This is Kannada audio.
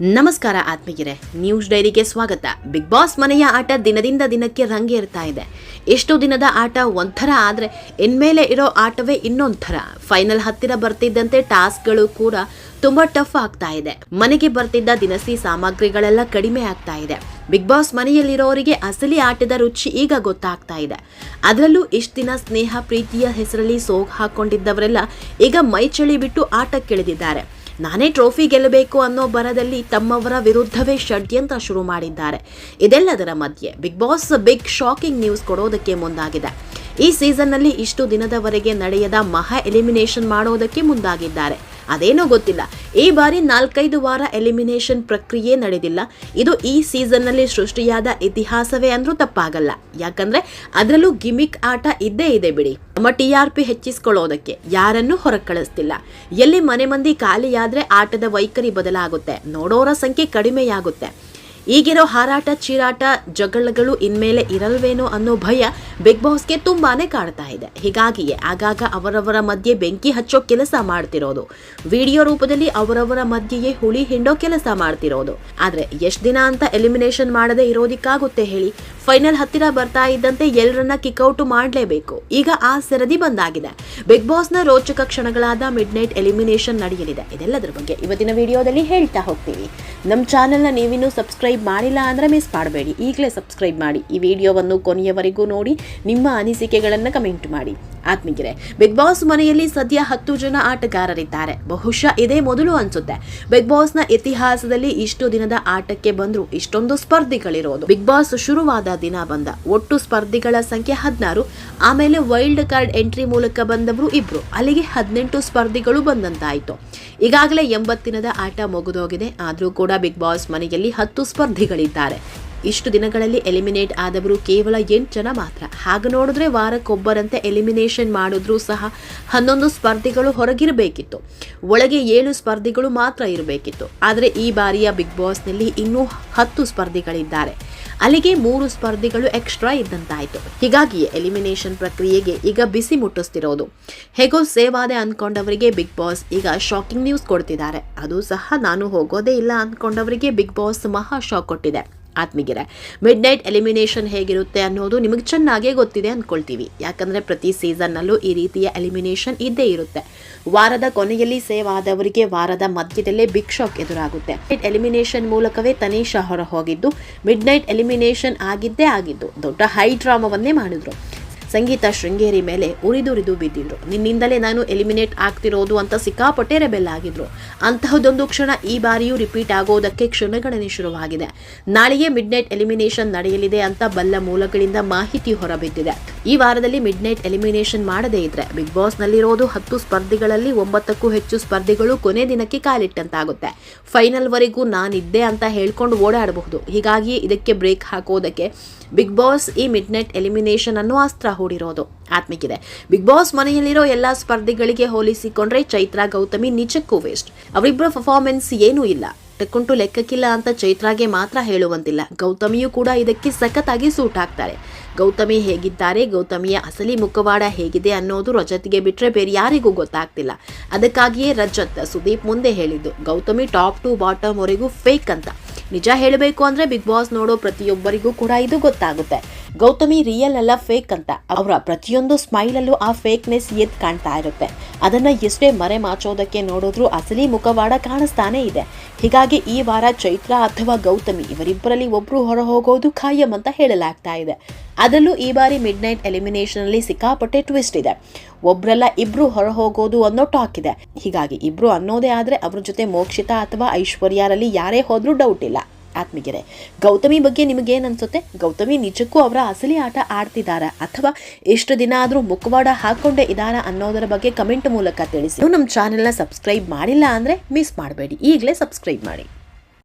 ನಮಸ್ಕಾರ ಆತ್ಮೀಯರೇ ನ್ಯೂಸ್ ಡೈರಿಗೆ ಸ್ವಾಗತ. ಬಿಗ್ ಬಾಸ್ ಮನೆಯ ಆಟ ದಿನದಿಂದ ದಿನಕ್ಕೆ ರಂಗೇರ್ತಾ ಇದೆ. ಎಷ್ಟು ದಿನದ ಆಟ ಒಂಥರ ಆದರೆ ಇನ್ಮೇಲೆ ಇರೋ ಆಟವೇ ಇನ್ನೊಂಥರ. ಫೈನಲ್ ಹತ್ತಿರ ಬರ್ತಿದ್ದಂತೆ ಟಾಸ್ಕ್ಗಳು ಕೂಡ ತುಂಬಾ ಟಫ್ ಆಗ್ತಾ ಇದೆ. ಮನೆಗೆ ಬರ್ತಿದ್ದ ದಿನಸಿ ಸಾಮಗ್ರಿಗಳೆಲ್ಲ ಕಡಿಮೆ ಆಗ್ತಾ ಇದೆ. ಬಿಗ್ ಬಾಸ್ ಮನೆಯಲ್ಲಿರೋರಿಗೆ ಅಸಲಿ ಆಟದ ರುಚಿ ಈಗ ಗೊತ್ತಾಗ್ತಾ ಇದೆ. ಅದರಲ್ಲೂ ಇಷ್ಟು ದಿನ ಸ್ನೇಹ, ಪ್ರೀತಿಯ ಹೆಸರಲ್ಲಿ ಸೋಗ್ ಹಾಕೊಂಡಿದ್ದವರೆಲ್ಲ ಈಗ ಮೈಚಳಿ ಬಿಟ್ಟು ಆಟಕ್ಕಿಳಿದಿದ್ದಾರೆ ನಾನೇ ಟ್ರೋಫಿ ಗೆಲ್ಲಬೇಕು ಅನ್ನೋ ಬರದಲ್ಲಿ ತಮ್ಮವರ ವಿರುದ್ಧವೇ ಷಡ್ಯಂತ್ರ ಶುರು ಮಾಡಿದ್ದಾರೆ. ಇದೆಲ್ಲದರ ಮಧ್ಯೆ Bigg Boss big shocking news ಕೊಡೋದಕ್ಕೆ ಮುಂದಾಗಿದೆ. ಈ ಸೀಸನ್ನಲ್ಲಿ ಇಷ್ಟು ದಿನದವರೆಗೆ ನಡೆಯದ ಮಹಾ ಎಲಿಮಿನೇಷನ್ ಮಾಡೋದಕ್ಕೆ ಮುಂದಾಗಿದ್ದಾರೆ. ಅದೇನೋ ಗೊತ್ತಿಲ್ಲ. ಈ ಬಾರಿ ನಾಲ್ಕೈದು ವಾರ ಎಲಿಮಿನೇಷನ್ ಪ್ರಕ್ರಿಯೆ ನಡೆದಿಲ್ಲ. ಇದು ಈ ಸೀಸನ್ನಲ್ಲಿ ಸೃಷ್ಟಿಯಾದ ಇತಿಹಾಸವೇ ಅಂದ್ರೂ ತಪ್ಪಾಗಲ್ಲ. ಯಾಕಂದ್ರೆ ಅದರಲ್ಲೂ ಗಿಮಿಕ್ ಆಟ ಇದ್ದೇ ಇದೆ ಬಿಡಿ. ನಮ್ಮ ಟಿ ಆರ್ ಪಿ ಹೆಚ್ಚಿಸ್ಕೊಳ್ಳೋದಕ್ಕೆ ಯಾರನ್ನು ಹೊರಕಳಿಸ್ತಿಲ್ಲ. ಎಲ್ಲಿ ಮನೆ ಮಂದಿ ಖಾಲಿಯಾದ್ರೆ ಆಟದ ವೈಖರಿ ಬದಲಾಗುತ್ತೆ. ನೋಡೋರ ಸಂಖ್ಯೆ ಕಡಿಮೆಯಾಗುತ್ತೆ. ಈಗಿರೋ ಹಾರಾಟ, ಚೀರಾಟ, ಜಗಳಗಳು ಇನ್ಮೇಲೆ ಇರಲ್ವೇನೋ ಅನ್ನೋ ಭಯ ಬಿಗ್ ಬಾಸ್ಗೆ ತುಂಬಾನೇ ಕಾಡ್ತಾ ಇದೆ. ಹೀಗಾಗಿಯೇ ಆಗಾಗ ಅವರವರ ಮಧ್ಯೆ ಬೆಂಕಿ ಹಚ್ಚೋ ಕೆಲಸ ಮಾಡ್ತಿರೋದು. ವಿಡಿಯೋ ರೂಪದಲ್ಲಿ ಅವರವರ ಮಧ್ಯೆಯೇ ಹುಳಿ ಹಿಂಡೋ ಕೆಲಸ ಮಾಡ್ತಿರೋದು. ಆದ್ರೆ ಎಷ್ಟು ದಿನ ಅಂತ ಎಲಿಮಿನೇಷನ್ ಮಾಡದೆ ಇರೋದಿಕ್ಕಾಗುತ್ತೆ ಹೇಳಿ ಫೈನಲ್ ಹತ್ತಿರ ಬರ್ತಾ ಇದ್ದಂತೆ ಎಲ್ಲರನ್ನ ಕಿಕ್ಔಟ್ ಮಾಡಲೇಬೇಕು. ಈಗ ಆ ಸರದಿ ಬಂದಾಗಿದೆ. ಬಿಗ್ ಬಾಸ್ನ ರೋಚಕ ಕ್ಷಣಗಳಾದ ಮಿಡ್ ನೈಟ್ ಎಲಿಮಿನೇಷನ್ ನಡೆಯಲಿದೆ. ಇದೆಲ್ಲದರ ಬಗ್ಗೆ ಇವತ್ತಿನ ವಿಡಿಯೋದಲ್ಲಿ ಹೇಳ್ತಾ ಹೋಗ್ತೀವಿ. ನಮ್ಮ ಚಾನೆಲ್ನ ನೀವಿನ್ನೂ ಸಬ್ಸ್ಕ್ರೈಬ್ ಮಾಡಿಲ್ಲ ಅಂದರೆ ಮಿಸ್ ಮಾಡಬೇಡಿ. ಈಗಲೇ ಸಬ್ಸ್ಕ್ರೈಬ್ ಮಾಡಿ. ಈ ವಿಡಿಯೋವನ್ನು ಕೊನೆಯವರೆಗೂ ನೋಡಿ. ನಿಮ್ಮ ಅನಿಸಿಕೆಗಳನ್ನು ಕಮೆಂಟ್ ಮಾಡಿ. ಆತ್ಮೀಯರೇ, ಬಿಗ್ ಬಾಸ್ ಮನೆಯಲ್ಲಿ ಸದ್ಯ ಹತ್ತು ಜನ ಆಟಗಾರರಿದ್ದಾರೆ. ಬಹುಶಃ ಇದೇ ಮೊದಲು ಅನ್ಸುತ್ತೆ. ಬಿಗ್ ಬಾಸ್ನ ಇತಿಹಾಸದಲ್ಲಿ ಇಷ್ಟು ದಿನದ ಆಟಕ್ಕೆ ಬಂದ್ರು ಇಷ್ಟೊಂದು ಸ್ಪರ್ಧಿಗಳಿರೋದು. ಬಿಗ್ ಬಾಸ್ ಶುರುವಾದ ದಿನ ಬಂದ, ಒಟ್ಟು ಸ್ಪರ್ಧಿಗಳ ಸಂಖ್ಯೆ ಹದಿನಾರು. ಆಮೇಲೆ ವೈಲ್ಡ್ ಕಾರ್ಡ್ ಎಂಟ್ರಿ ಮೂಲಕ ಬಂದವರು ಇಬ್ರು. ಅಲ್ಲಿಗೆ ಹದಿನೆಂಟು ಸ್ಪರ್ಧಿಗಳು ಬಂದಂತಾಯ್ತು. ಈಗಾಗಲೇ ಎಂಬತ್ತಿನದ ಆಟ ಮುಗಿದೋಗಿದೆ. ಆದರೂ ಕೂಡ ಬಿಗ್ ಬಾಸ್ ಮನೆಯಲ್ಲಿ ಹತ್ತು ಸ್ಪರ್ಧಿಗಳಿದ್ದಾರೆ. ಇಷ್ಟು ದಿನಗಳಲ್ಲಿ ಎಲಿಮಿನೇಟ್ ಆದವರು ಕೇವಲ ಎಂಟು ಜನ ಮಾತ್ರ. ಹಾಗೆ ನೋಡಿದ್ರೆ ವಾರಕ್ಕೊಬ್ಬರಂತೆ ಎಲಿಮಿನೇಷನ್ ಮಾಡಿದ್ರೂ ಸಹ ಹನ್ನೊಂದು ಸ್ಪರ್ಧಿಗಳು ಹೊರಗಿರಬೇಕಿತ್ತು. ಒಳಗೆ ಏಳು ಸ್ಪರ್ಧಿಗಳು ಮಾತ್ರ ಇರಬೇಕಿತ್ತು. ಆದರೆ ಈ ಬಾರಿಯ ಬಿಗ್ ಬಾಸ್ನಲ್ಲಿ ಇನ್ನೂ ಹತ್ತು ಸ್ಪರ್ಧಿಗಳಿದ್ದಾರೆ. ಅಲ್ಲಿಗೆ ಮೂರು ಸ್ಪರ್ಧಿಗಳು ಎಕ್ಸ್ಟ್ರಾ ಇದ್ದಂತಾಯಿತು. ಹೀಗಾಗಿ ಎಲಿಮಿನೇಷನ್ ಪ್ರಕ್ರಿಯೆಗೆ ಈಗ ಬಿಸಿ ಮುಟ್ಟಿಸ್ತಿರೋದು. ಹೇಗೋ ಸೇವಾದೆ ಅಂದ್ಕೊಂಡವರಿಗೆ ಬಿಗ್ ಬಾಸ್ ಈಗ ಶಾಕಿಂಗ್ ನ್ಯೂಸ್ ಕೊಡ್ತಿದ್ದಾರೆ. ಅದು ಸಹ ನಾನು ಹೋಗೋದೇ ಇಲ್ಲ ಅಂದ್ಕೊಂಡವರಿಗೆ ಬಿಗ್ ಬಾಸ್ ಮಹಾ ಶಾಕ್ ಕೊಟ್ಟಿದೆ. ಆತ್ಮೀಗೆರೆ. ಮಿಡ್ ನೈಟ್ ಎಲಿಮಿನೇಷನ್ ಹೇಗಿರುತ್ತೆ ಅನ್ನೋದು ನಿಮಗೆ ಚೆನ್ನಾಗೇ ಗೊತ್ತಿದೆ ಅಂದ್ಕೊಳ್ತೀವಿ ಯಾಕಂದರೆ ಪ್ರತಿ ಸೀಸನ್ನಲ್ಲೂ ಈ ರೀತಿಯ ಎಲಿಮಿನೇಷನ್ ಇದ್ದೇ ಇರುತ್ತೆ. ವಾರದ ಕೊನೆಯಲ್ಲಿ ಸೇವ್ ಆದವರಿಗೆ ವಾರದ ಮಧ್ಯದಲ್ಲೇ ಬಿಗ್ ಶಾಕ್ ಎದುರಾಗುತ್ತೆ. ಎಲಿಮಿನೇಷನ್ ಮೂಲಕವೇ ತನೀಶಾ ಹೊರ ಹೋಗಿದ್ದು ಮಿಡ್ ನೈಟ್ ಎಲಿಮಿನೇಷನ್ ಆಗಿದ್ದೇ ಆಗಿದ್ದು, ದೊಡ್ಡ ಹೈ ಡ್ರಾಮಾವನ್ನೇ ಮಾಡಿದ್ರು. ಸಂಗೀತ ಶೃಂಗೇರಿ ಮೇಲೆ ಉರಿದುರಿದು ಬಿದ್ದಿದ್ರು. ನಿನ್ನಿಂದಲೇ ನಾನು ಎಲಿಮಿನೇಟ್ ಆಗ್ತಿರೋದು ಅಂತ ಸಿಕ್ಕಾಪಟ್ಟೆ ರೆಬೆಲ್ ಆಗಿದ್ರು. ಅಂತಹದೊಂದು ಕ್ಷಣ ಈ ಬಾರಿಯೂ ರಿಪೀಟ್ ಆಗೋದಕ್ಕೆ ಕ್ಷಣಗಣನೆ ಶುರುವಾಗಿದೆ. ನಾಳೆಯೇ ಮಿಡ್ ನೈಟ್ ಎಲಿಮಿನೇಷನ್ ನಡೆಯಲಿದೆ ಅಂತ ಬಲ್ಲ ಮೂಲಗಳಿಂದ ಮಾಹಿತಿ ಹೊರಬಿದ್ದಿದೆ. ಈ ವಾರದಲ್ಲಿ ಮಿಡ್ ನೈಟ್ ಎಲಿಮಿನೇಷನ್ ಮಾಡದೇ ಇದ್ರೆ ಬಿಗ್ ಬಾಸ್ ನಲ್ಲಿರೋದು ಹತ್ತು ಸ್ಪರ್ಧಿಗಳಲ್ಲಿ ಒಂಬತ್ತಕ್ಕೂ ಹೆಚ್ಚು ಸ್ಪರ್ಧಿಗಳು ಕೊನೆ ದಿನಕ್ಕೆ ಕಾಲಿಟ್ಟಂತಾಗುತ್ತೆ. ಫೈನಲ್ ವರೆಗೂ ನಾನಿದ್ದೆ ಅಂತ ಹೇಳ್ಕೊಂಡು ಓಡಾಡಬಹುದು. ಹೀಗಾಗಿ ಇದಕ್ಕೆ ಬ್ರೇಕ್ ಹಾಕೋದಕ್ಕೆ ಬಿಗ್ ಬಾಸ್ ಈ ಮಿಡ್ ನೈಟ್ ಎಲಿಮಿನೇಷನ್ ಅನ್ನು ಅಸ್ತ್ರ ಹೂಡಿರೋದು. ಆತ್ಮಿಕಿದೆ. ಬಿಗ್ ಬಾಸ್ ಮನೆಯಲ್ಲಿರೋ ಎಲ್ಲಾ ಸ್ಪರ್ಧಿಗಳಿಗೆ ಹೋಲಿಸಿಕೊಂಡ್ರೆ ಚೈತ್ರಾ ಗೌತಮಿ ನಿಜಕ್ಕೂ ವೇಸ್ಟ್ ಅವರಿಬ್ಬರ ಪರ್ಫಾರ್ಮೆನ್ಸ್ ಏನೂ ಇಲ್ಲ. ಟಕ್ಕುಂಟು ಲೆಕ್ಕಕ್ಕಿಲ್ಲ ಅಂತ ಚೈತ್ರಾಗೆ ಮಾತ್ರ ಹೇಳುವಂತಿಲ್ಲ. ಗೌತಮಿಯು ಕೂಡ ಇದಕ್ಕೆ ಸಖತ್ತಾಗಿ ಸೂಟ್ ಆಗ್ತಾರೆ. ಗೌತಮಿ ಹೇಗಿದ್ದಾರೆ, ಗೌತಮಿಯ ಅಸಲಿ ಮುಖವಾಡ ಹೇಗಿದೆ ಅನ್ನೋದು ರಜತ್ಗೆ ಬಿಟ್ಟರೆ ಬೇರೆ ಯಾರಿಗೂ ಗೊತ್ತಾಗ್ತಿಲ್ಲ. ಅದಕ್ಕಾಗಿಯೇ ರಜತ್ ಸುದೀಪ್ ಮುಂದೆ ಹೇಳಿದ್ದು, ಗೌತಮಿ ಟಾಪ್ ಟು ಬಾಟಮ್ವರೆಗೂ ಫೇಕ್ ಅಂತ. ನಿಜ ಹೇಳಬೇಕು ಅಂದರೆ ಬಿಗ್ ಬಾಸ್ ನೋಡೋ ಪ್ರತಿಯೊಬ್ಬರಿಗೂ ಕೂಡ ಇದು ಗೊತ್ತಾಗುತ್ತೆ. ಗೌತಮಿ ರಿಯಲ್ ಅಲ್ಲ ಫೇಕ್ ಅಂತ. ಅವರ ಪ್ರತಿಯೊಂದು ಸ್ಮೈಲಲ್ಲೂ ಆ ಫೇಕ್ನೆಸ್ ಎದ್ ಕಾಣ್ತಾ ಇರುತ್ತೆ. ಅದನ್ನ ಎಷ್ಟೇ ಮರೆ ಮಾಚೋದಕ್ಕೆ ನೋಡಿದ್ರೂ ಅಸಲಿ ಮುಖವಾಡ ಕಾಣಿಸ್ತಾನೆ ಇದೆ. ಹೀಗಾಗಿ ಈ ವಾರ ಚೈತ್ರ ಅಥವಾ ಗೌತಮಿ ಇವರಿಬ್ಬರಲ್ಲಿ ಒಬ್ರು ಹೊರ ಹೋಗೋದು ಖಾಯಂ ಅಂತ ಹೇಳಲಾಗ್ತಾ ಇದೆ. ಅದರಲ್ಲೂ ಈ ಬಾರಿ ಮಿಡ್ ನೈಟ್ ಎಲಿಮಿನೇಷನ್ ಅಲ್ಲಿ ಸಿಕ್ಕಾಪಟ್ಟೆ ಟ್ವಿಸ್ಟ್ ಇದೆ. ಒಬ್ರಲ್ಲ ಇಬ್ರು ಹೊರ ಹೋಗೋದು ಅನ್ನೋ ಟಾಕ್ ಇದೆ. ಹೀಗಾಗಿ ಇಬ್ರು ಅನ್ನೋದೇ ಆದ್ರೆ ಅವ್ರ ಜೊತೆ ಮೋಕ್ಷಿತಾ ಅಥವಾ ಐಶ್ವರ್ಯರಲ್ಲಿ ಯಾರೇ ಹೋದ್ರೂ ಡೌಟ್ ಇಲ್ಲ. ಆತ್ಮಿಗೆರೆ ಗೌತಮಿ ಬಗ್ಗೆ ನಿಮಗೇನು ಅನ್ಸುತ್ತೆ ಗೌತಮಿ ನಿಜಕ್ಕೂ ಅವರ ಅಸಲಿ ಆಟ ಆಡ್ತಿದ್ದಾರಾ ಅಥವಾ ಎಷ್ಟು ದಿನ ಆದರೂ ಮುಖವಾಡ ಹಾಕೊಂಡೇ ಇದ್ದಾರಾ ಅನ್ನೋದರ ಬಗ್ಗೆ ಕಮೆಂಟ್ ಮೂಲಕ ತಿಳಿಸಿ. ನಮ್ಮ ಚಾನೆಲ್ನ ಸಬ್ಸ್ಕ್ರೈಬ್ ಮಾಡಿಲ್ಲ ಅಂದರೆ ಮಿಸ್ ಮಾಡಬೇಡಿ. ಈಗಲೇ ಸಬ್ಸ್ಕ್ರೈಬ್ ಮಾಡಿ.